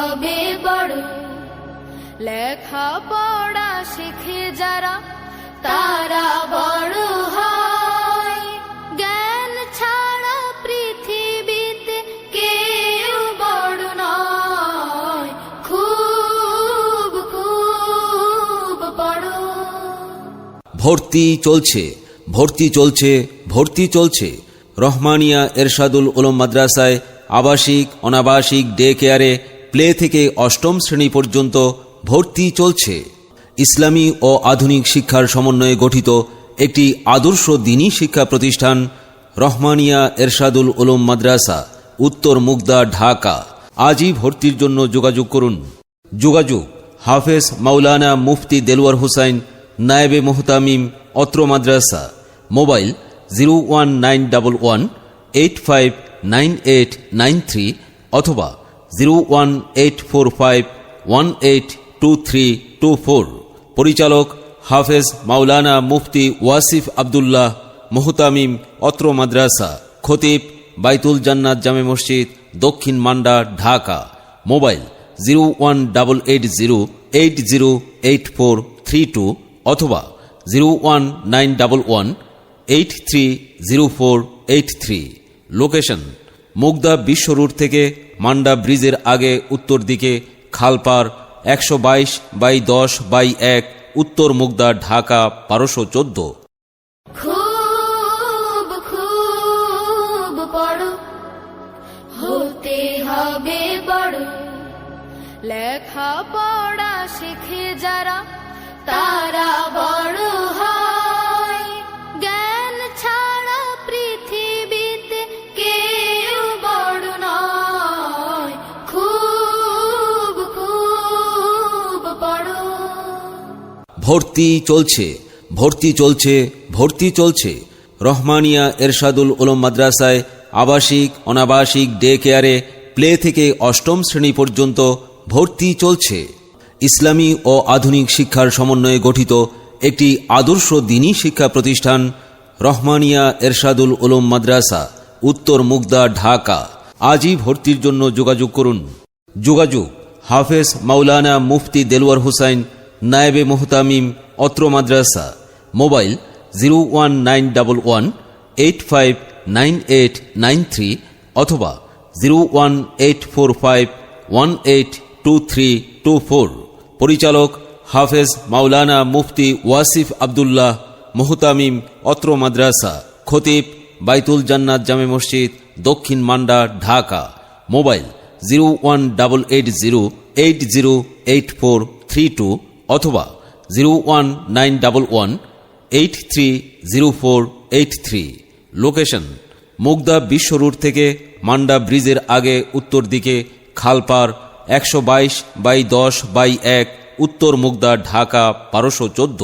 হবে বড়। লেখা পড়া শিখে যারা, তারা বড় হয়। জ্ঞান ছাড়া পৃথিবীতে কেউ বড় নয়। খুব খুব বড়। ভর্তি চলছে ভর্তি চলছে ভর্তি চলছে। রহমানিয়া এরশাদুল উলম মাদ্রাসায় আবাসিক, অনাবাসিক ডে কেয়ারে প্লে থেকে অষ্টম শ্রেণি পর্যন্ত ভর্তি চলছে। ইসলামী ও আধুনিক শিক্ষার সমন্বয়ে গঠিত একটি আদর্শ দিনী শিক্ষা প্রতিষ্ঠান রহমানিয়া এরশাদুল উলুম মাদ্রাসা, উত্তর মুগদা, ঢাকা। আজই ভর্তির জন্য যোগাযোগ করুন। যোগাযোগ হাফেজ মাওলানা মুফতি দেলওয়ার হুসাইন, নায়েবে মোহতামিম, অত্র মাদ্রাসা। Mobile zero one nine double one, eight five nine eight nine three অথবা zero one eight four five one eight two three two four পরিচালক হাফেজ মাওলানা মুফতি ওয়াসিফ আবদুল্লাহ মোহতামিম অত্র মাদ্রাসা, খতিব বাইতুল জান্নাত জামে মসজিদ, দক্ষিণ Manda, Dhaka. Mobile zero one double eight zero eight zero eight four three two অথবা zero one nine double one eight three zero four eight three location Mugda Bishwa road থেকে মান্ডা ব্রিজের আগে উত্তর দিকে, খালপার একশো বাইশ বাই দশ বাই এক, উত্তর মুগদা, ঢাকা, বারোশো চোদ্দ। লেখা পড়া শিখে যারা, তারা বড় ভর্তি চলছে ভর্তি চলছে ভর্তি চলছে। রহমানিয়া এরশাদুল উলম মাদ্রাসায় আবাসিক, অনাবাসিক ডে কেয়ারে প্লে থেকে অষ্টম শ্রেণি পর্যন্ত ভর্তি চলছে। ইসলামী ও আধুনিক শিক্ষার সমন্বয়ে গঠিত একটি আদর্শ দিনী শিক্ষা প্রতিষ্ঠান রহমানিয়া এরশাদুল উলম মাদ্রাসা, উত্তর মুগদা, ঢাকা। আজই ভর্তির জন্য যোগাযোগ করুন। যোগাযোগ, হাফেজ মাওলানা মুফতি দেলওয়ার হুসাইন নায়েবে মোহতামিম অত্র মাদ্রাসা, mobile zero one nine double one eight five nine eight nine three অথবা zero one eight four five one eight two three two four. পরিচালক হাফেজ মাওলানা মুফতি ওয়াসিফ আবদুল্লাহ মোহতামিম অত্র মাদ্রাসা, খতিব বাইতুল জান্নাত জামে মসজিদ, দক্ষিণ Manda, Dhaka. Mobile zero one double eight zero eight zero eight four three two অথবা zero one nine double one eight three zero four eight three location Mugda Bishwa road থেকে মান্ডা ব্রিজের আগে উত্তর দিকে খালপার একশো বাইশ বাই দশ বাই এক, উত্তর মুগদা ঢাকা বারোশো চোদ্দ।